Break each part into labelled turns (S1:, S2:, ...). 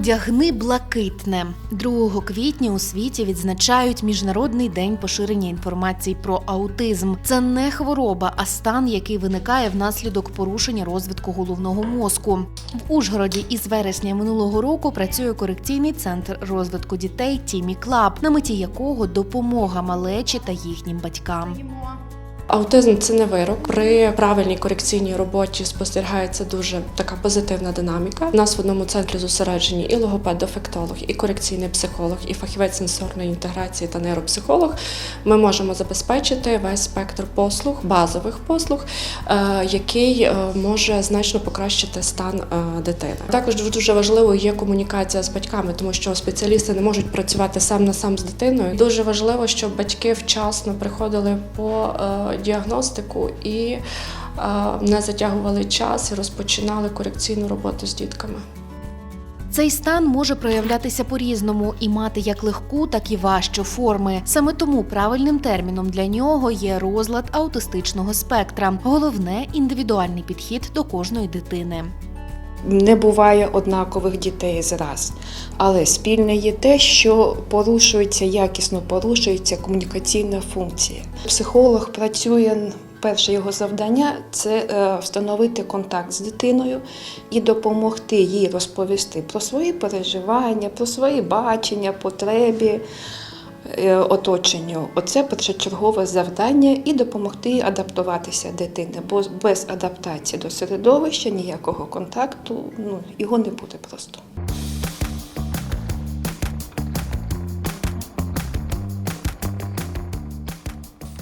S1: Одягни блакитне 2 квітня у світі відзначають міжнародний день поширення інформації про аутизм. Це не хвороба, а стан, який виникає внаслідок порушення розвитку головного мозку. В Ужгороді із вересня минулого року працює корекційний центр розвитку дітей Тімі Клаб, на меті якого допомога малечі та їхнім батькам.
S2: Аутизм це не вирок. При правильній корекційній роботі спостерігається дуже така позитивна динаміка. У нас в одному центрі зосереджені і логопед-дефектолог, і корекційний психолог, і фахівець сенсорної інтеграції та нейропсихолог. Ми можемо забезпечити весь спектр послуг, базових послуг, е, який е, може значно покращити стан е, дитини. Також дуже важливо є комунікація з батьками, тому що спеціалісти не можуть працювати сам на сам з дитиною. Дуже важливо, щоб батьки вчасно приходили по діагностику і е, не затягували час і розпочинали корекційну роботу з дітками.
S1: Цей стан може проявлятися по-різному і мати як легку, так і важчу форми. Саме тому правильним терміном для нього є розлад аутистичного спектра. Головне індивідуальний підхід до кожної дитини.
S3: Не буває однакових дітей зраз, але спільне є те, що порушується якісно порушується комунікаційна функція. Психолог працює. Перше його завдання це е, встановити контакт з дитиною і допомогти їй розповісти про свої переживання, про свої бачення, потреби оточенню. Оце першочергове завдання і допомогти адаптуватися дитині, бо без адаптації до середовища ніякого контакту ну, його не буде просто.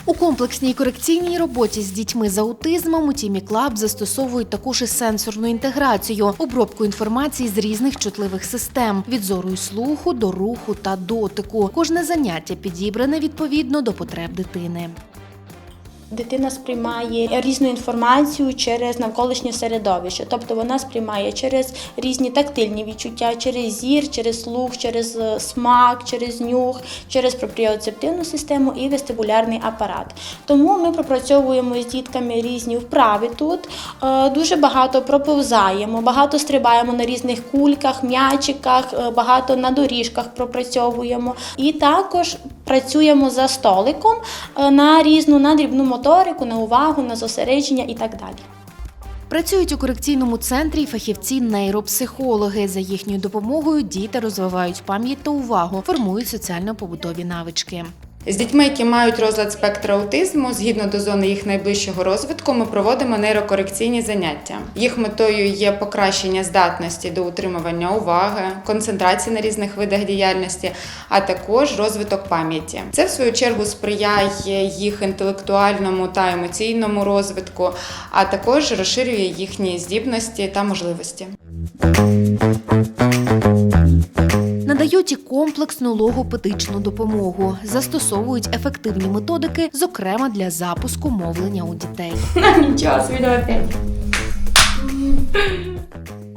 S1: У комплексній корекційній роботі з дітьми з аутизмом у Тімі Клаб застосовують також і сенсорну інтеграцію, обробку інформації з різних чутливих систем від зору і слуху до руху та дотику. Кожне заняття підібране відповідно до потреб дитини.
S4: Дитина сприймає різну інформацію через навколишнє середовище, тобто вона сприймає через різні тактильні відчуття, через зір, через слух, через е, смак, через нюх, через пропріоцептивну систему і вестибулярний апарат. Тому ми пропрацьовуємо з дітками різні вправи тут. Е, Дуже багато проповзаємо, багато стрибаємо на різних кульках, м'ячиках, е, багато на доріжках пропрацьовуємо. І також працюємо за столиком е, на різну на дрібну моторику, на увагу, на зосередження і так далі.
S1: Працюють у корекційному центрі фахівці нейропсихологи. За їхньою допомогою діти розвивають пам'ять та увагу, формують соціально-побутові навички.
S5: З дітьми, які мають розлад спектра аутизму, згідно до зони їх найближчого розвитку, ми проводимо нейрокорекційні заняття. Їх метою є покращення здатності до утримування уваги, концентрації на різних видах діяльності, а також розвиток пам'яті. Це в свою чергу сприяє їх інтелектуальному та емоційному розвитку, а також розширює їхні здібності та можливості.
S1: Надають і комплексну логопедичну допомогу, застосовують ефективні методики, зокрема для запуску мовлення у дітей.
S4: Нічого п'ять.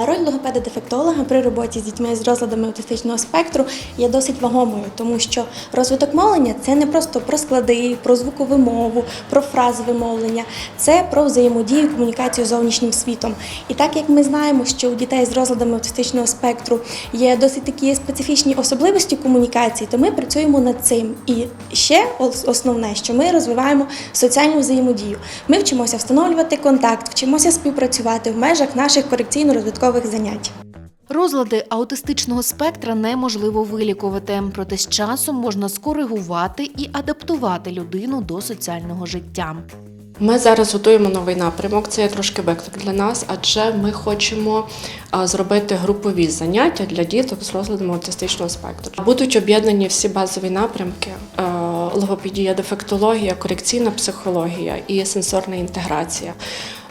S4: Роль логопеда-дефектолога при роботі з дітьми з розладами аутистичного спектру є досить вагомою, тому що розвиток мовлення це не просто про склади, про звукову мову, про фразове мовлення, це про взаємодію, комунікацію з зовнішнім світом. І так як ми знаємо, що у дітей з розладами аутистичного спектру є досить такі специфічні особливості комунікації, то ми працюємо над цим. І ще основне, що ми розвиваємо соціальну взаємодію. Ми вчимося встановлювати контакт, вчимося співпрацювати в межах наших корекційно-розвиткових занять.
S1: Розлади аутистичного спектра неможливо вилікувати, проте з часом можна скоригувати і адаптувати людину до соціального життя.
S2: Ми зараз готуємо новий напрямок. Це є трошки виклик для нас, адже ми хочемо зробити групові заняття для діток з розладом аутистичного спектру. Будуть об'єднані всі базові напрямки: логопедія, дефектологія, корекційна психологія і сенсорна інтеграція.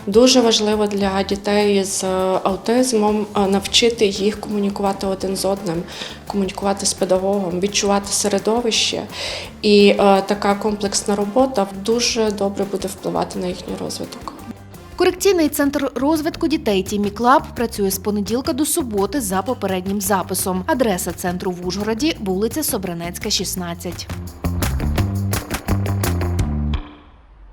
S2: Дуже важливо для дітей з аутизмом е, навчити їх комунікувати один з одним, комунікувати з педагогом, відчувати середовище. І е, така комплексна робота дуже добре буде впливати на їхній розвиток.
S1: Корекційний центр розвитку дітей Тімі Клаб працює з понеділка до суботи за попереднім записом. Адреса центру в Ужгороді, вулиця Собранецька, 16.